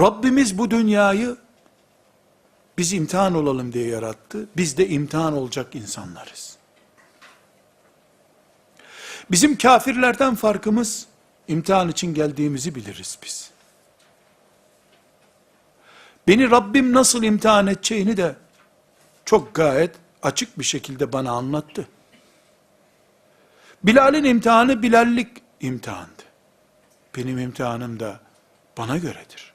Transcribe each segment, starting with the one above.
Rabbimiz bu dünyayı biz imtihan olalım diye yarattı. Biz de imtihan olacak insanlarız. Bizim kafirlerden farkımız imtihan için geldiğimizi biliriz biz. Beni Rabbim nasıl imtihan edeceğini de çok gayet açık bir şekilde bana anlattı. Bilal'in imtihanı Bilallik imtihandı. Benim imtihanım da bana göredir.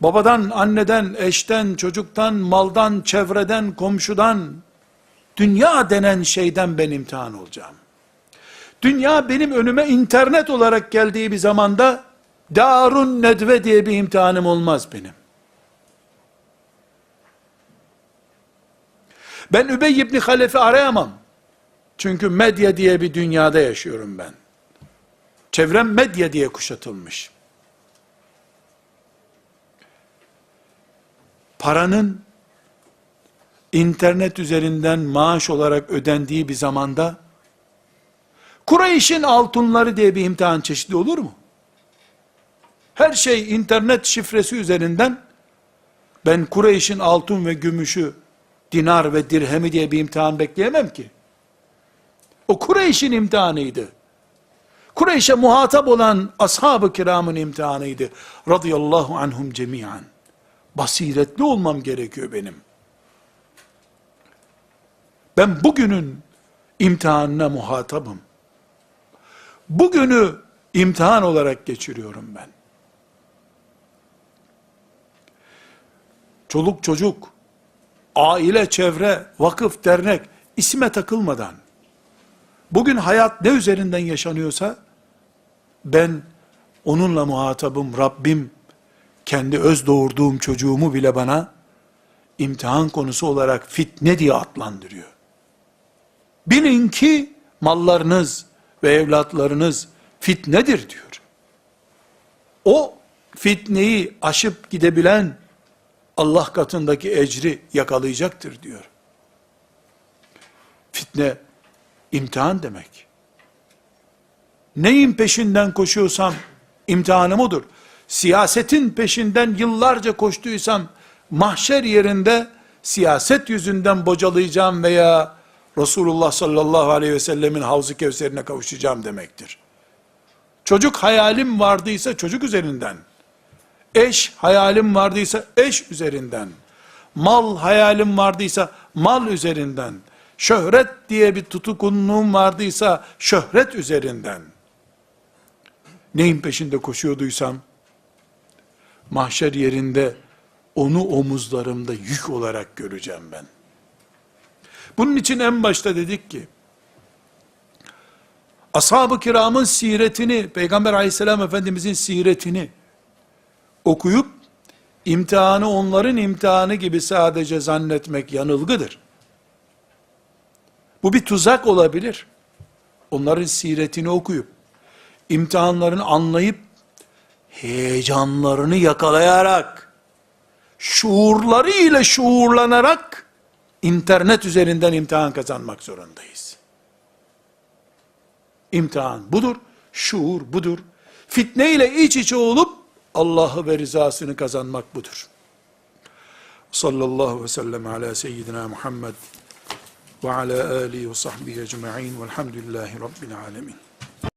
Babadan, anneden, eşten, çocuktan, maldan, çevreden, komşudan, dünya denen şeyden ben imtihan olacağım. Dünya benim önüme internet olarak geldiği bir zamanda Darun Nedve diye bir imtihanım olmaz benim. Ben Übey ibn Halef'i arayamam. Çünkü medya diye bir dünyada yaşıyorum ben. Çevrem medya diye kuşatılmış. Paranın internet üzerinden maaş olarak ödendiği bir zamanda Kureyş'in altınları diye bir imtihan çeşidi olur mu? Her şey internet şifresi üzerinden ben Kureyş'in altın ve gümüşü, dinar ve dirhemi diye bir imtihan bekleyemem ki. O Kureyş'in imtihanıydı. Kureyş'e muhatap olan ashab-ı kiramın imtihanıydı. Radıyallahu anhum cemiyan. Basiretli olmam gerekiyor benim. Ben bugünün imtihanına muhatabım. Bugünü imtihan olarak geçiriyorum ben. Çoluk çocuk, aile, çevre, vakıf, dernek isme takılmadan bugün hayat ne üzerinden yaşanıyorsa ben onunla muhatabım Rabbim kendi öz doğurduğum çocuğumu bile bana imtihan konusu olarak fitne diye adlandırıyor. Bilin ki mallarınız ve evlatlarınız fitnedir diyor. O fitneyi aşıp gidebilen Allah katındaki ecri yakalayacaktır diyor. Fitne imtihan demek. Neyin peşinden koşuyorsam imtihanım odur. Siyasetin peşinden yıllarca koştuysam mahşer yerinde siyaset yüzünden bocalayacağım veya Resulullah sallallahu aleyhi ve sellemin havzu kevserine kavuşacağım demektir. Çocuk hayalim vardıysa çocuk üzerinden, eş hayalim vardıysa eş üzerinden, mal hayalim vardıysa mal üzerinden, şöhret diye bir tutukunluğum vardıysa şöhret üzerinden, neyin peşinde koşuyorduysam, mahşer yerinde onu omuzlarımda yük olarak göreceğim ben. Bunun için en başta dedik ki, ashab-ı kiramın siretini, Peygamber aleyhisselam efendimizin siretini okuyup, imtihanı onların imtihanı gibi sadece zannetmek yanılgıdır. Bu bir tuzak olabilir. Onların siretini okuyup, imtihanlarını anlayıp, heyecanlarını yakalayarak, şuurları ile şuurlanarak, internet üzerinden imtihan kazanmak zorundayız. İmtihan budur, şuur budur. Fitne ile iç içe olup Allah'ı ve rızasını kazanmak budur. Sallallahu ve sellem ala seyyidina Muhammed ve ala alihi ve sahbihi ecma'in velhamdülillahi rabbil alemin.